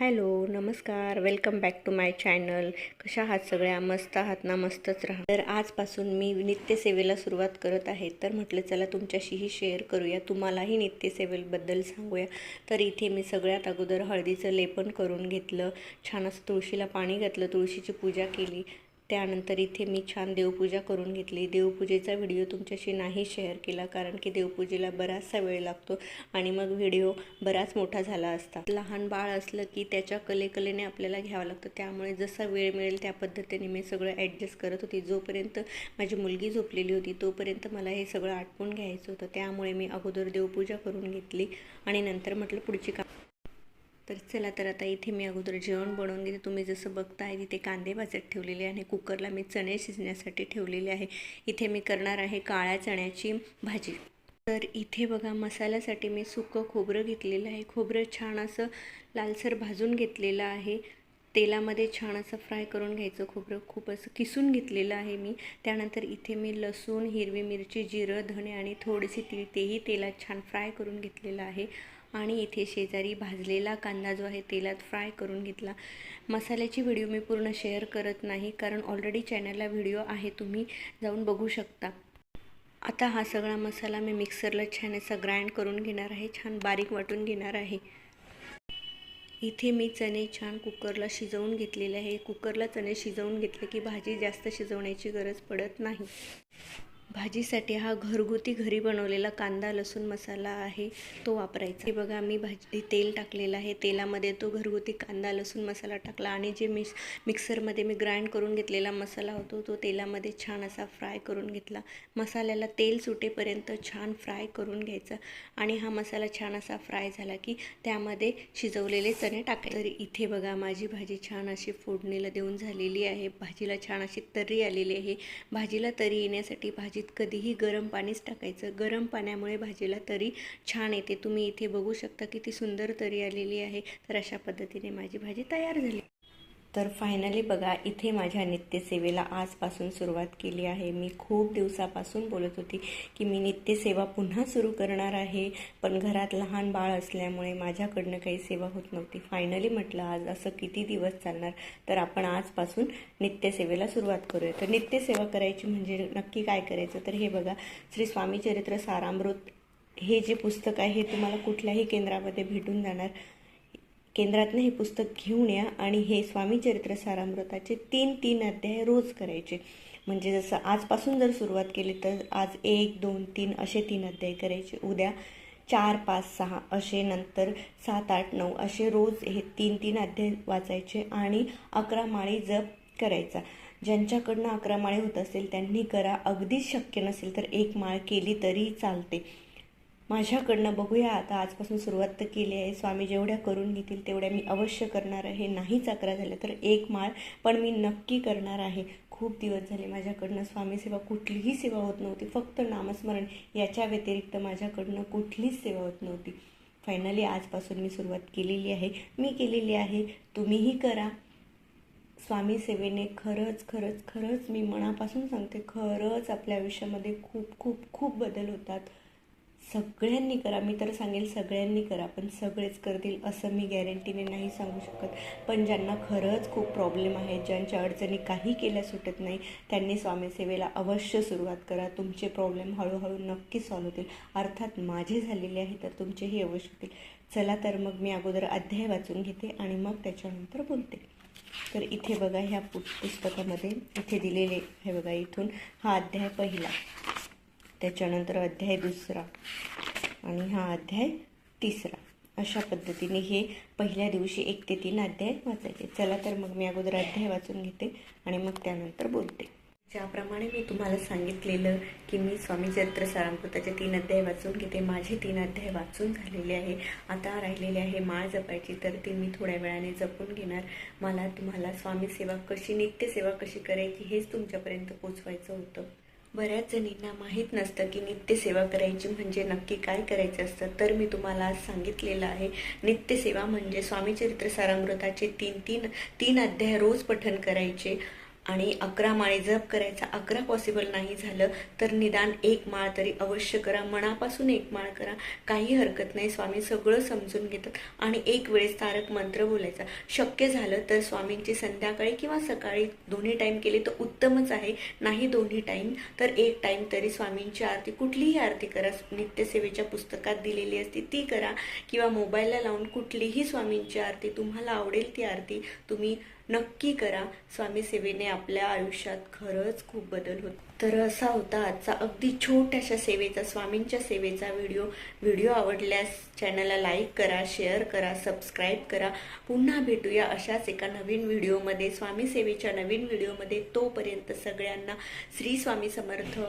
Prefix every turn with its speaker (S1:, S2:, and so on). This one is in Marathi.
S1: हॅलो नमस्कार. Welcome back to my channel कशा आहात सगळ्या? मस्त आहात ना? मस्तच राहा. तर आजपासून मी नित्यसेवेला सुरुवात करत आहे. तर म्हटलं चला तुमच्याशीही शेअर करूया. तुम्हालाही नित्यसेवेबद्दल सांगूया. तर इथे मी सगळ्यात अगोदर हळदीचं लेपन करून घेतलं. छान असं तुळशीला पाणी घातलं. तुळशीची पूजा केली. त्यानंतर इथे मी छान देवपूजा करून घेतली. देवपूजेचा व्हिडिओ तुमच्याशी नाही शेअर केला कारण की देवपूजेला बराचसा वेळ लागतो आणि मग व्हिडिओ बराच मोठा झाला असता. लहान बाळ असलं की त्याच्या कलेकलेने आपल्याला घ्यावं लागतं. त्यामुळे जसा वेळ मिळेल त्या पद्धतीने मी सगळं ॲडजस्ट करत होती. जोपर्यंत माझी मुलगी झोपलेली होती तोपर्यंत मला हे सगळं आटपून घ्यायचं होतं. त्यामुळे मी अगोदर देवपूजा करून घेतली आणि नंतर म्हटलं पुढची का तर चला तर आता इथे मी अगोदर जेवण बनवून घेते तुम्ही जसं बघताय तिथे कांदे भाजत ठेवलेले आणि कुकरला मी चणे शिजण्यासाठी ठेवलेले आहे. इथे मी करणार आहे काळ्या चण्याची भाजी. तर इथे बघा मसाल्यासाठी मी सुकं खोबरं घेतलेलं आहे. खोबरं छान असं लालसर भाजून घेतलेलं आहे. तेलामध्ये छान असं फ्राय करून घ्यायचं खोबरं. खूप असं किसून घेतलेलं आहे मी. त्यानंतर इथे मी लसूण हिरवी मिरची जिरं धणे आणि थोडीशी तीळ तेही तेलात छान फ्राय करून घेतलेलं आहे. आणि इथे शेजारी भाजलेला कांदा जो आहे तेलात फ्राय करून घेतला. मसाल्याची व्हिडिओ मी पूर्ण शेअर करत नाही कारण ऑलरेडी चॅनलला व्हिडिओ आहे तुम्ही जाऊन बघू शकता. आता हा सगळा मसाला मी मिक्सरला छान असा ग्राइंड करून घेणार आहे छान बारीक वाटून घेणार आहे. इथे मी चणे छान कुकरला शिजवून घेतलेले आहे. कुकरला चणे शिजवून घेतले की भाजी जास्त शिजवण्याची गरज पडत नाही. भाजीसाठी हा घरगुती घरी बनवलेला कांदा लसूण मसाला आहे तो वापरायचा. हे बघा मी भाजी तेल टाकलेलं आहे. तेलामध्ये तो घरगुती कांदा लसूण मसाला टाकला आणि जे मिक्स मिक्सरमध्ये मी ग्राइंड करून घेतलेला मसाला होतो तो तेलामध्ये छान असा फ्राय करून घेतला. मसाल्याला तेल सुटेपर्यंत छान फ्राय करून घ्यायचा आणि हा मसाला छान असा फ्राय झाला की त्यामध्ये शिजवलेले चणे टाकायचे. तर इथे बघा माझी भाजी छान अशी फोडणीला देऊन झालेली आहे. भाजीला छान अशी तर्री आलेली आहे. भाजीला तरी येण्यासाठी भाजी भाजीत कधीही गरम पाणीच टाकायचं. गरम पाण्यामुळे भाजीला तरी छान येते. तुम्ही इथे बघू शकता किती सुंदर तरी आलेली आहे. तर अशा पद्धतीने माझी भाजी तयार झाली. तर फायनली बघा इथे माझ्या नित्यसेवेला आजपासून सुरुवात केली आहे. मी खूप दिवसापासून बोलत होती की मी नित्यसेवा पुन्हा सुरू करणार आहे पण घरात लहान बाळ असल्यामुळे माझ्याकडनं काही सेवा होत नव्हती. फायनली म्हटलं आज असं किती दिवस चालणार? तर आपण आजपासून नित्यसेवेला सुरुवात करूया. तर नित्यसेवा करायची म्हणजे नक्की काय करायचं? तर हे बघा श्री स्वामी चरित्र सारामृत हे जे पुस्तक आहे हे तुम्हाला कुठल्याही केंद्रामध्ये भेटून जाणार. केंद्रातनं हे पुस्तक घेऊन या आणि हे स्वामी चरित्र सारामृताचे तीन तीन अध्याय रोज करायचे. म्हणजे जसं आजपासून जर सुरुवात केली तर आज एक दोन तीन असे तीन अध्याय करायचे. उद्या चार पाच सहा असे नंतर सात आठ नऊ असे रोज हे तीन तीन अध्याय वाचायचे आणि अकरा माळी जप करायचा. ज्यांच्याकडनं अकरा माळे होत असेल त्यांनी करा. अगदीच शक्य नसेल तर एक माळ केली तरी चालते. माझ्याकडनं बघूया. आता आजपासून सुरुवात तर केली आहे. स्वामी जेवढ्या करून घेतील तेवढ्या मी अवश्य करणार आहे. नाहीच अकरा झाल्या तर एक माळ पण मी नक्की करणार आहे. खूप दिवस झाले माझ्याकडनं स्वामी सेवा कुठलीही सेवा होत नव्हती. फक्त नामस्मरण याच्या व्यतिरिक्त माझ्याकडनं कुठलीच सेवा होत नव्हती. फायनली आजपासून मी सुरुवात केलेली आहे. मी केलेली आहे तुम्हीही करा. स्वामी सेवेने खरंच खरंच खरंच मी मनापासून सांगते खरंच आपल्या आयुष्यामध्ये खूप खूप खूप बदल होतात. सगळ्यांनी करा. मी तर सांगेल सगळ्यांनी करा पण सगळेच करतील असं मी गॅरंटीने नाही सांगू शकत. पण ज्यांना खरंच खूप प्रॉब्लेम आहे ज्यांच्या अडचणी काही केल्या सुटत नाही त्यांनी स्वामीसेवेला अवश्य सुरुवात करा. तुमचे प्रॉब्लेम हळूहळू नक्की सॉल्व्ह होतील. अर्थात माझे झालेले आहे तर तुमचेही अवश्य होतील. चला तर मग मी अगोदर अध्याय वाचून घेते आणि मग त्याच्यानंतर बोलते. तर इथे बघा ह्या पु पुस्तकामध्ये इथे दिलेले हे बघा इथून हा अध्याय पहिला. त्याच्यानंतर अध्याय दुसरा आणि हा अध्याय तिसरा. अशा पद्धतीने हे पहिल्या दिवशी एक ते तीन अध्याय वाचायचे. चला तर मग मी अगोदर अध्याय वाचून घेते आणि मग त्यानंतर बोलते. ज्याप्रमाणे मी तुम्हाला सांगितलेलं की मी स्वामी चरित्र सारामृताचे तीन अध्याय वाचून घेते माझे तीन अध्याय वाचून झालेले आहे. आता राहिलेले आहे माळ जपायची तर ती मी थोड्या वेळाने जपून घेणार. मला तुम्हाला स्वामी सेवा कशी नित्यसेवा कशी करायची हेच तुमच्यापर्यंत पोचवायचं होतं. बऱ्याच जणींना माहीत नसतं की नित्यसेवा करायची म्हणजे नक्की काय करायचं असतं. तर मी तुम्हाला आज सांगितलेलं आहे नित्यसेवा म्हणजे स्वामीचरित्र सारामृताचे तीन तीन तीन अध्याय रोज पठन करायचे. आणि अकरा माळे जप करायचा अकरा पॉसिबल नाही झालं तर निदान एक माळ तरी अवश्य करा. मनापासून एक माळ करा. काही हरकत नाही स्वामी सगळं समजून घेतात आणि एक वेळेस तारक मंत्र बोलायचा. शक्य झालं तर स्वामींची संध्याकाळी किंवा सकाळी दोन्ही टाईम केले तर उत्तमच आहे. नाही दोन्ही टाईम तर एक टाईम तरी स्वामींची आरती कुठलीही आरती करा. नित्यसेवेच्या पुस्तकात दिलेली असते ती करा किंवा मोबाईलला लावून कुठलीही स्वामींची आरती तुम्हाला आवडेल ती आरती तुम्ही नक्की करा. स्वामी सेवेने आपल्या आयुष्यात खरंच खूप बदल होत. तर असा होता आजचा अगदी छोट्याशा सेवेचा स्वामींच्या सेवेचा व्हिडिओ. व्हिडिओ आवडल्यास चॅनलला लाईक करा शेअर करा सबस्क्राईब करा. पुन्हा भेटूया अशाच एका नवीन व्हिडिओमध्ये. स्वामी सेवेच्या नवीन व्हिडिओमध्ये तोपर्यंत सगळ्यांना श्री स्वामी समर्थ.